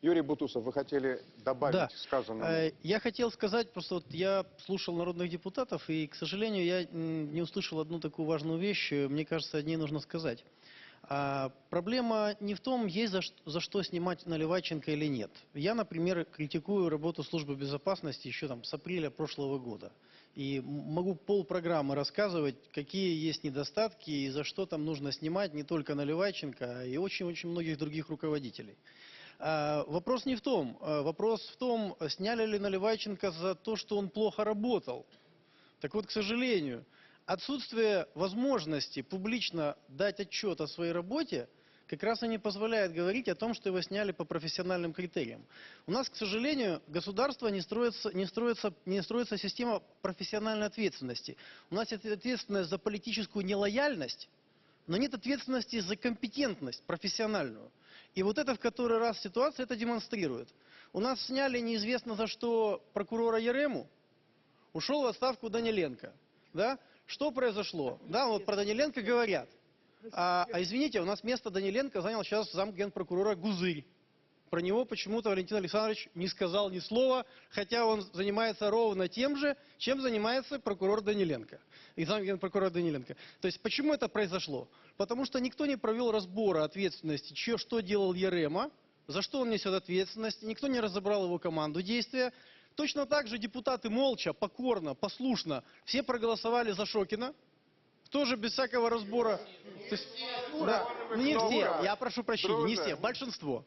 Юрий Бутусов, вы хотели добавить Да. сказанному? Э, Я хотел сказать, просто вот я слушал народных депутатов, и, к сожалению, я не услышал одну такую важную вещь, э, мне кажется, о ней нужно сказать. А, проблема не в том, есть за, за что снимать Наливайченко или нет. Я, например, критикую работу службы безопасности еще там с апреля прошлого года. И могу полпрограммы рассказывать, какие есть недостатки и за что там нужно снимать не только Наливайченко, а и очень-очень многих других руководителей. А, Вопрос не в том. А, Вопрос в том, сняли ли Наливайченко за то, что он плохо работал. Так вот, к сожалению, отсутствие возможности публично дать отчет о своей работе как раз и не позволяет говорить о том, что его сняли по профессиональным критериям. У нас, к сожалению, государство не строится, не строится, не строится система профессиональной ответственности. У нас есть ответственность за политическую нелояльность, но нет ответственности за компетентность профессиональную. И вот это в который раз ситуация это демонстрирует. У нас сняли неизвестно за что прокурора Ерему, ушел в отставку Даниленко. Да? Что произошло? Да, вот про Даниленко говорят. А, а извините, у нас место Даниленко занял сейчас зам генпрокурора Гузырь. Про него почему-то Валентин Александрович не сказал ни слова, хотя он занимается ровно тем же, чем занимается прокурор Даниленко. И зам генпрокурора Даниленко. То есть почему это произошло? Потому что никто не провел разбора ответственности, чё, что делал Ерема, за что он несет ответственность, никто не разобрал его команду действия. Точно так же депутаты молча, покорно, послушно, все проголосовали за Шокина, тоже без всякого разбора. То есть, да, не все, я прошу прощения, не все, большинство.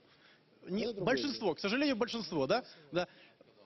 Не- большинство, к сожалению, большинство, да? Да.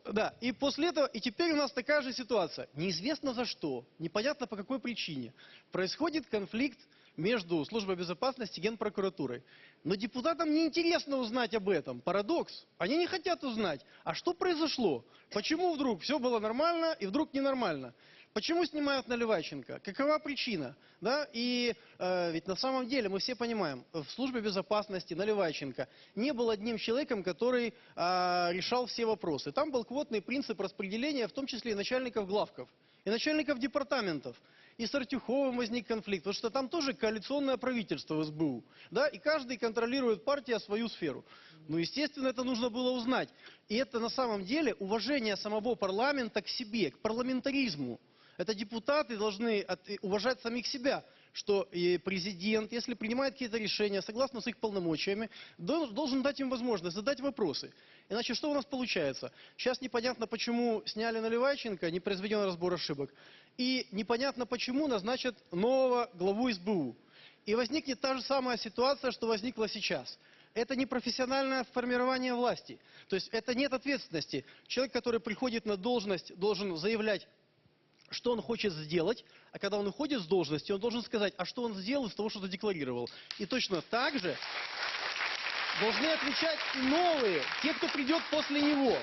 Да, и после этого, и теперь у нас такая же ситуация. Неизвестно за что, непонятно по какой причине. Происходит конфликт между Службой безопасности и Генпрокуратурой. Но депутатам не интересно узнать об этом. Парадокс. Они не хотят узнать, а что произошло? Почему вдруг все было нормально и вдруг ненормально? Почему снимают Наливайченко? Какова причина? Да? И э, ведь на самом деле мы все понимаем, в службе безопасности Наливайченко не был одним человеком, который э, решал все вопросы. Там был квотный принцип распределения, в том числе и начальников главков, и начальников департаментов. И с Артюховым возник конфликт, потому что там тоже коалиционное правительство в СБУ. Да? И каждый контролирует партия свою сферу. Ну, естественно, это нужно было узнать. И это на самом деле уважение самого парламента к себе, к парламентаризму. Это депутаты должны от- уважать самих себя, что президент, если принимает какие-то решения согласно с их полномочиями, дол- должен дать им возможность задать вопросы. Иначе что у нас получается? Сейчас непонятно, почему сняли Наливайченко, не произведен разбор ошибок, и непонятно, почему назначат нового главу СБУ. И возникнет та же самая ситуация, что возникла сейчас. Это не профессиональное формирование власти. То есть это нет ответственности. Человек, который приходит на должность, должен заявлять что он хочет сделать, а когда он уходит с должности, он должен сказать, а что он сделал из того, что задекларировал. И точно так же должны отвечать и новые, те, кто придет после него.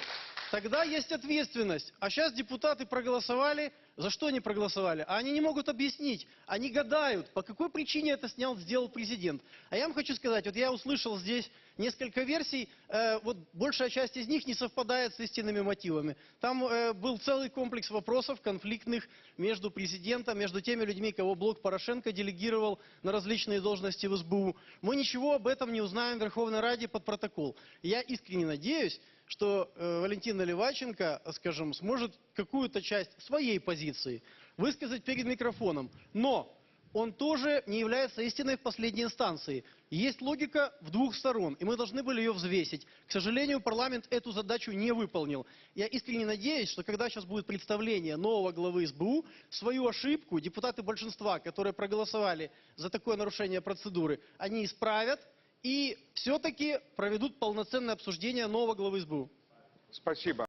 Тогда есть ответственность. А сейчас депутаты проголосовали. За что они проголосовали? А они не могут объяснить. Они гадают, по какой причине это снял, сделал президент. А я вам хочу сказать, вот я услышал здесь несколько версий, э, вот большая часть из них не совпадает с истинными мотивами. Там э, был целый комплекс вопросов конфликтных между президентом, между теми людьми, кого блок Порошенко делегировал на различные должности в СБУ. Мы ничего об этом не узнаем в Верховной Раде под протокол. Я искренне надеюсь, что э, Валентин Наливайченко, скажем, сможет какую-то часть своей позиции высказать перед микрофоном. Но он тоже не является истиной в последней инстанции. Есть логика в двух сторон, и мы должны были ее взвесить. К сожалению, парламент эту задачу не выполнил. Я искренне надеюсь, что когда сейчас будет представление нового главы СБУ, свою ошибку депутаты большинства, которые проголосовали за такое нарушение процедуры, они исправят и все-таки проведут полноценное обсуждение нового главы СБУ. Спасибо.